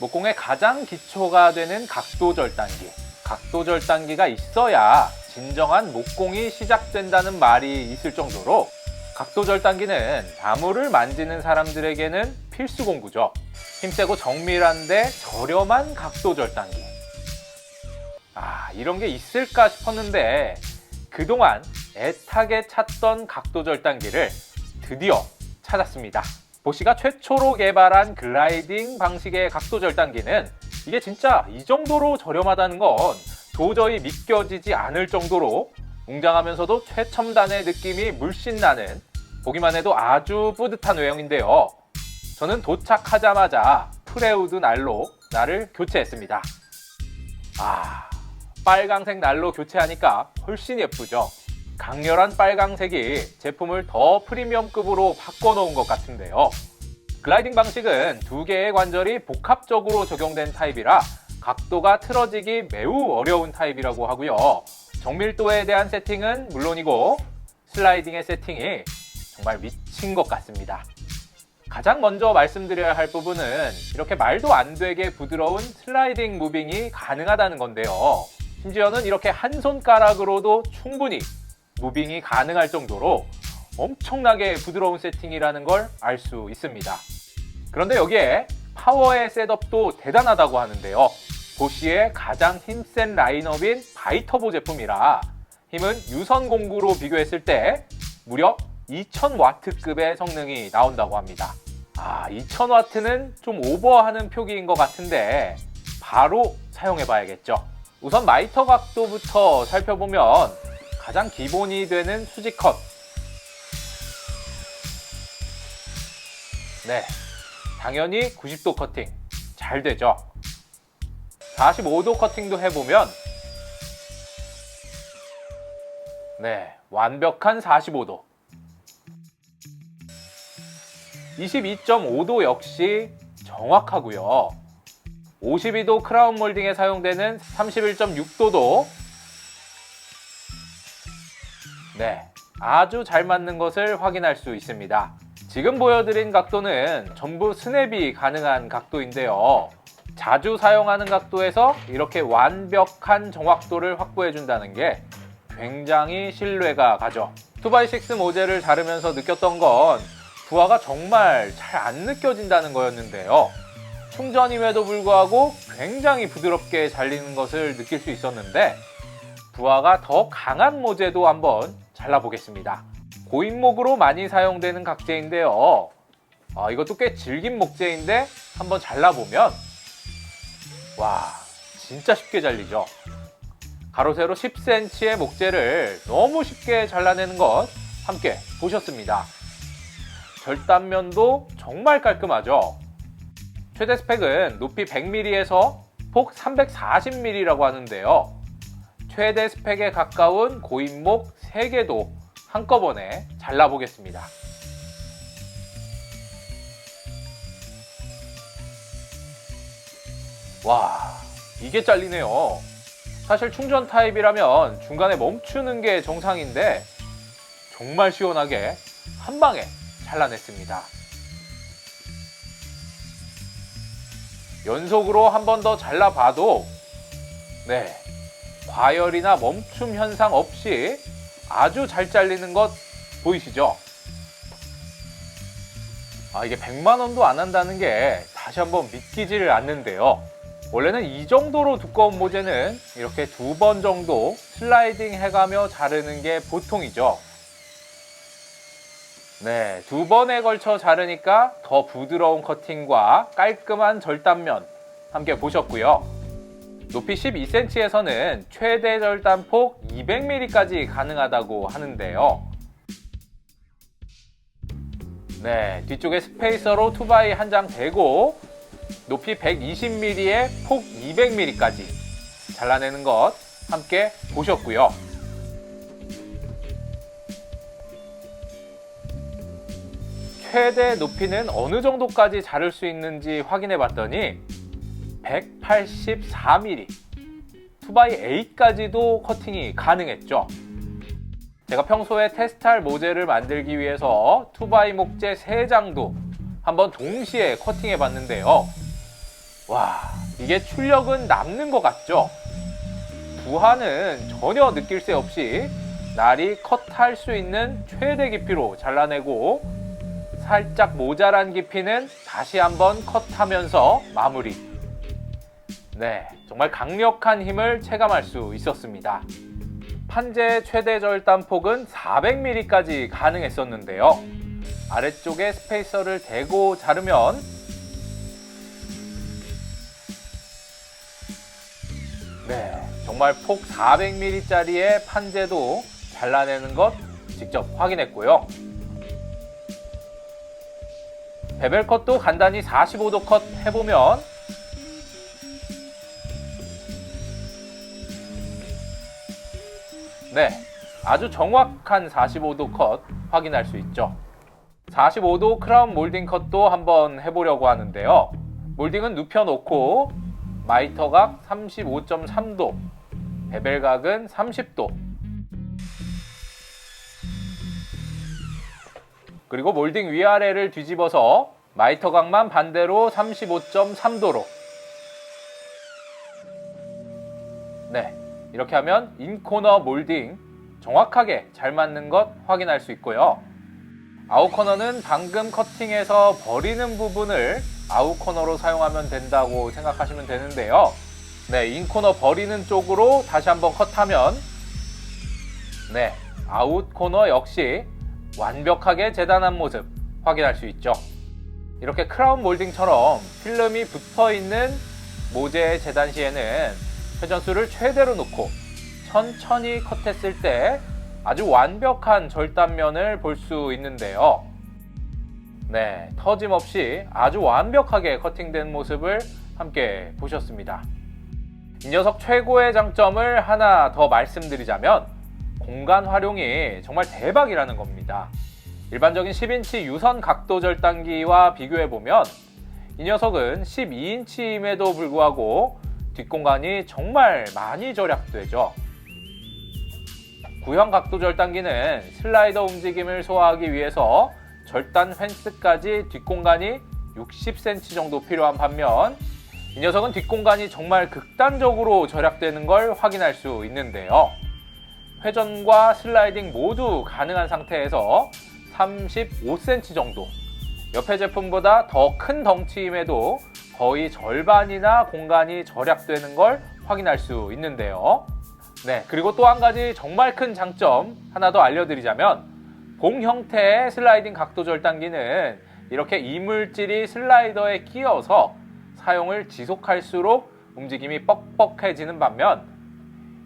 목공의 가장 기초가 되는 각도 절단기. 각도 절단기가 있어야 진정한 목공이 시작된다는 말이 있을 정도로 각도 절단기는 나무를 만지는 사람들에게는 필수 공구죠. 힘세고 정밀한데 저렴한 각도 절단기. 아, 이런 게 있을까 싶었는데 그동안 애타게 찾던 각도 절단기를 드디어 찾았습니다. 보시가 최초로 개발한 글라이딩 방식의 각도 절단기는 이게 진짜 이 정도로 저렴하다는 건 도저히 믿겨지지 않을 정도로 웅장하면서도 최첨단의 느낌이 물씬 나는 보기만 해도 아주 뿌듯한 외형인데요. 저는 도착하자마자 프레우드 난로 나를 교체했습니다. 아, 빨강색 난로 교체하니까 훨씬 예쁘죠? 강렬한 빨강색이 제품을 더 프리미엄급으로 바꿔놓은 것 같은데요. 글라이딩 방식은 두 개의 관절이 복합적으로 적용된 타입이라 각도가 틀어지기 매우 어려운 타입이라고 하고요. 정밀도에 대한 세팅은 물론이고 슬라이딩의 세팅이 정말 미친 것 같습니다. 가장 먼저 말씀드려야 할 부분은 이렇게 말도 안 되게 부드러운 슬라이딩 무빙이 가능하다는 건데요. 심지어는 이렇게 한 손가락으로도 충분히 무빙이 가능할 정도로 엄청나게 부드러운 세팅이라는 걸 알 수 있습니다. 그런데 여기에 파워의 셋업도 대단하다고 하는데요. 보시의 가장 힘센 라인업인 바이터보 제품이라 힘은 유선 공구로 비교했을 때 무려 2000와트급의 성능이 나온다고 합니다. 아, 2000와트는 좀 오버하는 표기인 것 같은데 바로 사용해 봐야겠죠. 우선 마이터 각도부터 살펴보면 가장 기본이 되는 수직 컷. 네. 당연히 90도 커팅. 잘 되죠. 45도 커팅도 해보면 네. 완벽한 45도. 22.5도 역시 정확하고요. 52도 크라운 몰딩에 사용되는 31.6도도 네, 아주 잘 맞는 것을 확인할 수 있습니다. 지금 보여드린 각도는 전부 스냅이 가능한 각도인데요. 자주 사용하는 각도에서 이렇게 완벽한 정확도를 확보해 준다는 게 굉장히 신뢰가 가죠. 2x6 모젤을 자르면서 느꼈던 건 부하가 정말 잘 안 느껴진다는 거였는데요. 충전임에도 불구하고 굉장히 부드럽게 잘리는 것을 느낄 수 있었는데 부하가 더 강한 모재도 한번 잘라보겠습니다. 고인목으로 많이 사용되는 각재인데요. 아, 이것도 꽤 질긴 목재인데 한번 잘라보면 와 진짜 쉽게 잘리죠. 가로 세로 10cm의 목재를 너무 쉽게 잘라내는 것 함께 보셨습니다. 절단면도 정말 깔끔하죠. 최대 스펙은 높이 100mm에서 폭 340mm라고 하는데요. 최대 스펙에 가까운 고인목 3개도 한꺼번에 잘라보겠습니다. 와, 이게 잘리네요. 사실 충전 타입이라면 중간에 멈추는 게 정상인데 정말 시원하게 한 방에 잘라냈습니다. 연속으로 한 번 더 잘라봐도 네 과열이나 멈춤 현상 없이 아주 잘 잘리는 것 보이시죠? 아 이게 100만 원도 안 한다는 게 다시 한번 믿기지를 않는데요. 원래는 이 정도로 두꺼운 모재는 이렇게 두 번 정도 슬라이딩 해가며 자르는 게 보통이죠. 네, 두 번에 걸쳐 자르니까 더 부드러운 커팅과 깔끔한 절단면 함께 보셨고요. 높이 12cm에서는 최대 절단폭 200mm까지 가능하다고 하는데요. 네, 뒤쪽에 스페이서로 2x 한 장 대고 높이 120mm에 폭 200mm까지 잘라내는 것 함께 보셨고요. 최대 높이는 어느 정도까지 자를 수 있는지 확인해 봤더니 184mm 2x8까지도 커팅이 가능했죠. 제가 평소에 테스트할 모재를 만들기 위해서 2x 목재 3장도 한번 동시에 커팅해 봤는데요. 와, 이게 출력은 남는 것 같죠? 부하는 전혀 느낄 새 없이 날이 컷할 수 있는 최대 깊이로 잘라내고 살짝 모자란 깊이는 다시 한번 컷하면서 마무리. 네, 정말 강력한 힘을 체감할 수 있었습니다. 판재의 최대 절단폭은 400mm까지 가능했었는데요. 아래쪽에 스페이서를 대고 자르면 네, 정말 폭 400mm짜리의 판재도 잘라내는 것 직접 확인했고요. 베벨 컷도 간단히 45도 컷 해보면 네, 아주 정확한 45도 컷 확인할 수 있죠. 45도 크라운 몰딩 컷도 한번 해보려고 하는데요. 몰딩은 눕혀놓고 마이터각 35.3도, 베벨각은 30도, 그리고 몰딩 위아래를 뒤집어서 마이터각만 반대로 35.3도로 네, 이렇게 하면 인코너 몰딩 정확하게 잘 맞는 것 확인할 수 있고요. 아웃코너는 방금 커팅해서 버리는 부분을 아웃코너로 사용하면 된다고 생각하시면 되는데요. 네, 인코너 버리는 쪽으로 다시 한번 컷하면 네, 아웃코너 역시 완벽하게 재단한 모습 확인할 수 있죠. 이렇게 크라운 몰딩처럼 필름이 붙어 있는 모재 재단 시에는 회전수를 최대로 놓고 천천히 컷했을 때 아주 완벽한 절단면을 볼 수 있는데요. 네, 터짐없이 아주 완벽하게 커팅된 모습을 함께 보셨습니다. 이 녀석 최고의 장점을 하나 더 말씀드리자면 공간 활용이 정말 대박이라는 겁니다. 일반적인 10인치 유선 각도 절단기와 비교해보면 이 녀석은 12인치임에도 불구하고 뒷공간이 정말 많이 절약되죠. 구형 각도 절단기는 슬라이더 움직임을 소화하기 위해서 절단 펜스까지 뒷공간이 60cm 정도 필요한 반면 이 녀석은 뒷공간이 정말 극단적으로 절약되는 걸 확인할 수 있는데요. 회전과 슬라이딩 모두 가능한 상태에서 35cm 정도 옆에 제품보다 더 큰 덩치임에도 거의 절반이나 공간이 절약되는 걸 확인할 수 있는데요. 네, 그리고 또 한 가지 정말 큰 장점 하나 더 알려드리자면 공 형태의 슬라이딩 각도 절단기는 이렇게 이물질이 슬라이더에 끼어서 사용을 지속할수록 움직임이 뻑뻑해지는 반면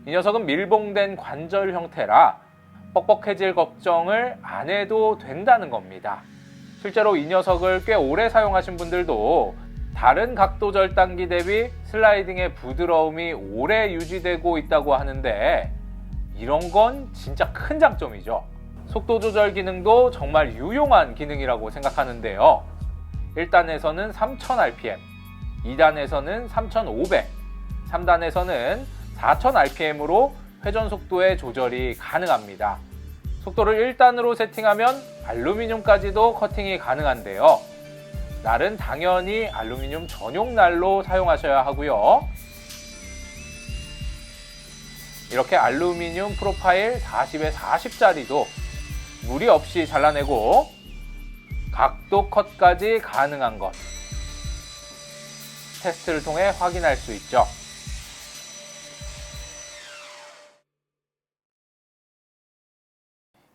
이 녀석은 밀봉된 관절 형태라 뻑뻑해질 걱정을 안 해도 된다는 겁니다. 실제로 이 녀석을 꽤 오래 사용하신 분들도 다른 각도 절단기 대비 슬라이딩의 부드러움이 오래 유지되고 있다고 하는데 이런 건 진짜 큰 장점이죠. 속도 조절 기능도 정말 유용한 기능이라고 생각하는데요. 1단에서는 3000rpm, 2단에서는 3500, 3단에서는 4000rpm으로 회전 속도의 조절이 가능합니다. 속도를 1단으로 세팅하면 알루미늄까지도 커팅이 가능한데요. 날은 당연히 알루미늄 전용 날로 사용하셔야 하고요. 이렇게 알루미늄 프로파일 40에 40짜리도 무리 없이 잘라내고 각도 컷까지 가능한 것 테스트를 통해 확인할 수 있죠.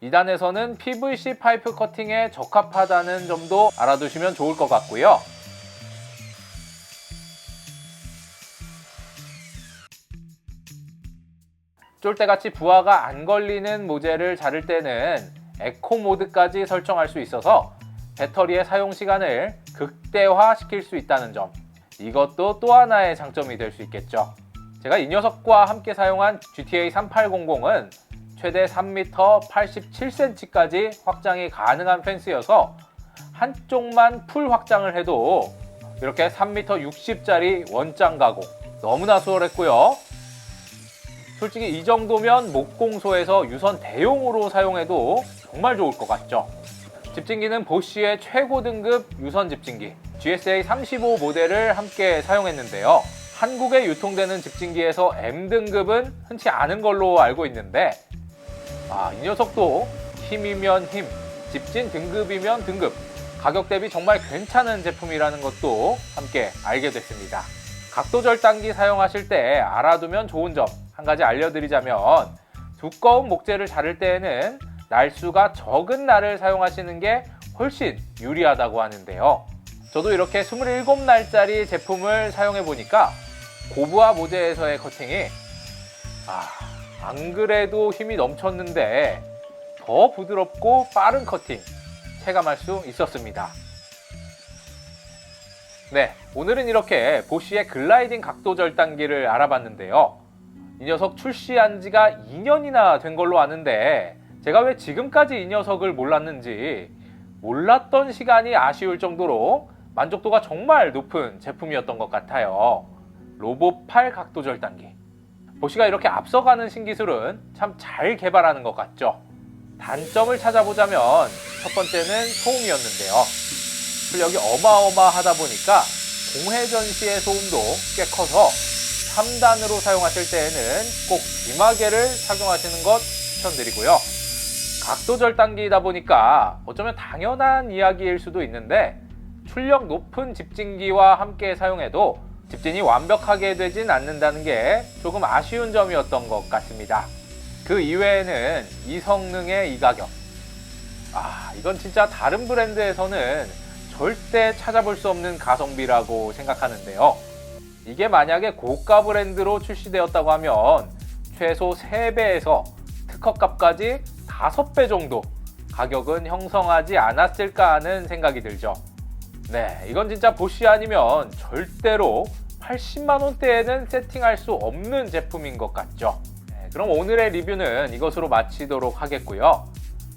이단에서는 PVC 파이프 커팅에 적합하다는 점도 알아두시면 좋을 것 같고요. 쫄대같이 부하가 안 걸리는 모재를 자를 때는 에코 모드까지 설정할 수 있어서 배터리의 사용 시간을 극대화시킬 수 있다는 점. 이것도 또 하나의 장점이 될 수 있겠죠. 제가 이 녀석과 함께 사용한 GTA 3800은 최대 3m 87cm까지 확장이 가능한 펜스여서 한쪽만 풀 확장을 해도 이렇게 3m 60짜리 원장 가공 너무나 수월했고요. 솔직히 이 정도면 목공소에서 유선 대용으로 사용해도 정말 좋을 것 같죠. 집진기는 보쉬의 최고 등급 유선 집진기 GSA 35 모델을 함께 사용했는데요. 한국에 유통되는 집진기에서 M등급은 흔치 않은 걸로 알고 있는데 아, 이 녀석도 힘이면 힘, 집진 등급이면 등급, 가격 대비 정말 괜찮은 제품이라는 것도 함께 알게 됐습니다. 각도 절단기 사용하실 때 알아두면 좋은 점 한 가지 알려드리자면 두꺼운 목재를 자를 때에는 날수가 적은 날을 사용하시는 게 훨씬 유리하다고 하는데요. 저도 이렇게 27날짜리 제품을 사용해 보니까 고부하 모재에서의 커팅이 아, 안 그래도 힘이 넘쳤는데 더 부드럽고 빠른 커팅 체감할 수 있었습니다. 네, 오늘은 이렇게 보쉬의 글라이딩 각도 절단기를 알아봤는데요. 이 녀석 출시한 지가 2년이나 된 걸로 아는데 제가 왜 지금까지 이 녀석을 몰랐는지 몰랐던 시간이 아쉬울 정도로 만족도가 정말 높은 제품이었던 것 같아요. 로봇 팔 각도 절단기. 보시가 이렇게 앞서가는 신기술은 참 잘 개발하는 것 같죠. 단점을 찾아보자면 첫 번째는 소음이었는데요. 출력이 어마어마하다 보니까 공회 전 시의 소음도 꽤 커서 3단으로 사용하실 때에는 꼭 귀마개를 착용하시는 것 추천드리고요. 각도 절단기이다 보니까 어쩌면 당연한 이야기일 수도 있는데 출력 높은 집진기와 함께 사용해도 집진이 완벽하게 되진 않는다는 게 조금 아쉬운 점이었던 것 같습니다. 그 이외에는 이 성능의 이 가격. 아, 이건 진짜 다른 브랜드에서는 절대 찾아볼 수 없는 가성비라고 생각하는데요. 이게 만약에 고가 브랜드로 출시되었다고 하면 최소 3배에서 특허값까지 5배 정도 가격은 형성하지 않았을까 하는 생각이 들죠. 네, 이건 진짜 보쉬 아니면 절대로 80만 원대에는 세팅할 수 없는 제품인 것 같죠. 네, 그럼 오늘의 리뷰는 이것으로 마치도록 하겠고요.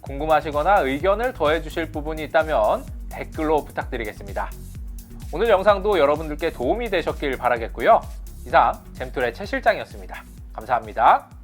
궁금하시거나 의견을 더해주실 부분이 있다면 댓글로 부탁드리겠습니다. 오늘 영상도 여러분들께 도움이 되셨길 바라겠고요. 이상 잼툴의 최 실장이었습니다. 감사합니다.